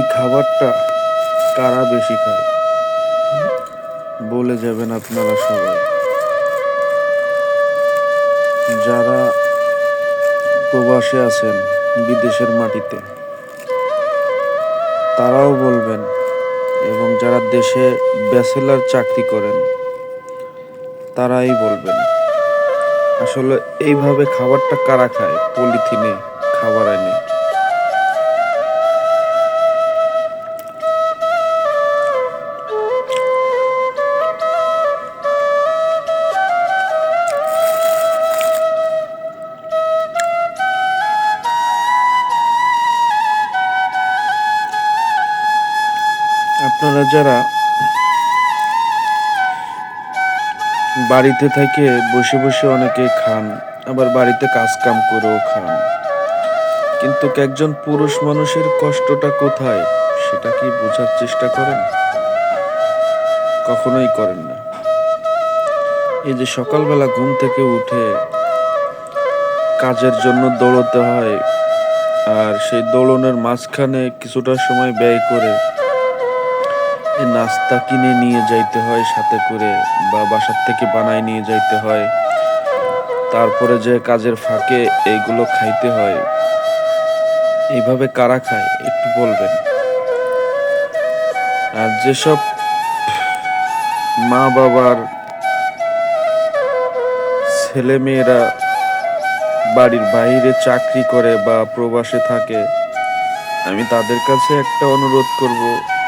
খাবারটা কারা বেশি খায়? বলে যাবেন আপনারা সবাই। যারা প্রবাসে আছেন বিদেশের মাটিতে, তারাও বলবেন এবং যারা দেশে ব্যাচেলার চাকরি করেন, তারাই বলবেন। আসলে এইভাবে খাবারটা কারা খায়? পলিথিনে খাবার এনে। আপনারা যারা বাড়িতে থেকে বসে বসে অনেকে খান, আবার বাড়িতে কাজ কাম করেও খান, কিন্তু একজন পুরুষ মানুষের কষ্টটা কোথায়, সেটা কি বোঝার চেষ্টা করেন? কখনোই করেন না। এই যে সকালবেলা ঘুম থেকে উঠে কাজের জন্য দৌড়তে হয়, আর সেই দৌড়নের মাঝখানে কিছুটা সময় ব্যয় করে নাস্তা কিনে নিয়ে যাইতে হয়, সাথে করে বা বাসার থেকে বানায় নিয়ে যাইতে হয়। তারপরে যে কাজের ফাঁকে এইগুলো খাইতে হয়। এইভাবে কারা খায়, একটু বলবেন? আর যেসব মা বাবার ছেলে মেয়েরা বাড়ির বাইরে চাকরি করে বা প্রবাসে থাকে, আমি তাদের কাছে একটা অনুরোধ করব।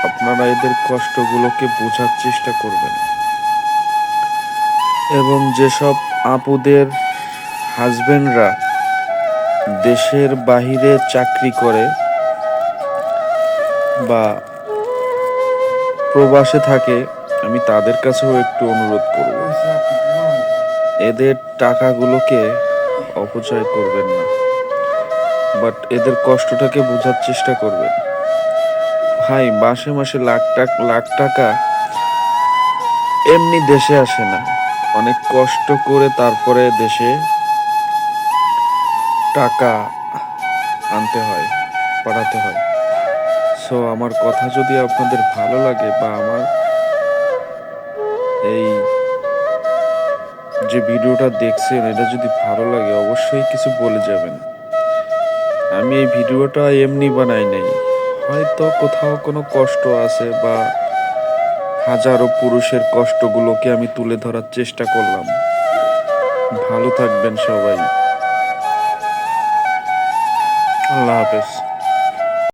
আপনারা এদের কষ্টগুলোকে বোঝার চেষ্টা করবেন। এবং যেসব আপুদের হাজবেন্ডরা দেশের বাহিরে চাকরি করে বা প্রবাসে থাকে, আমি তাদের কাছেও একটু অনুরোধ করব। এদের টাকাগুলোকে অপচয় করবেন না। বাট এদের কষ্টটাকে বোঝার চেষ্টা করবেন। ভাই, মাসে মাসে লাখ টাকা লাখ টাকা এমনি দেশে আসে না। অনেক কষ্ট করে তারপরে দেশে টাকা আনতে হয়, পাঠাতে হয়। সো আমার কথা যদি আপনাদের ভালো লাগে বা আমার এই যে ভিডিওটা দেখছেন, এটা যদি ভালো লাগে, অবশ্যই কিছু বলে যাবেন। আমি এই ভিডিওটা এমনি বানাই নাই। হয়তো কোথাও কোনো কষ্ট আছে বা হাজারো পুরুষের কষ্টগুলোকে আমি তুলে ধরার চেষ্টা করলাম। ভালো থাকবেন সবাই। আল্লাহ হাফেজ।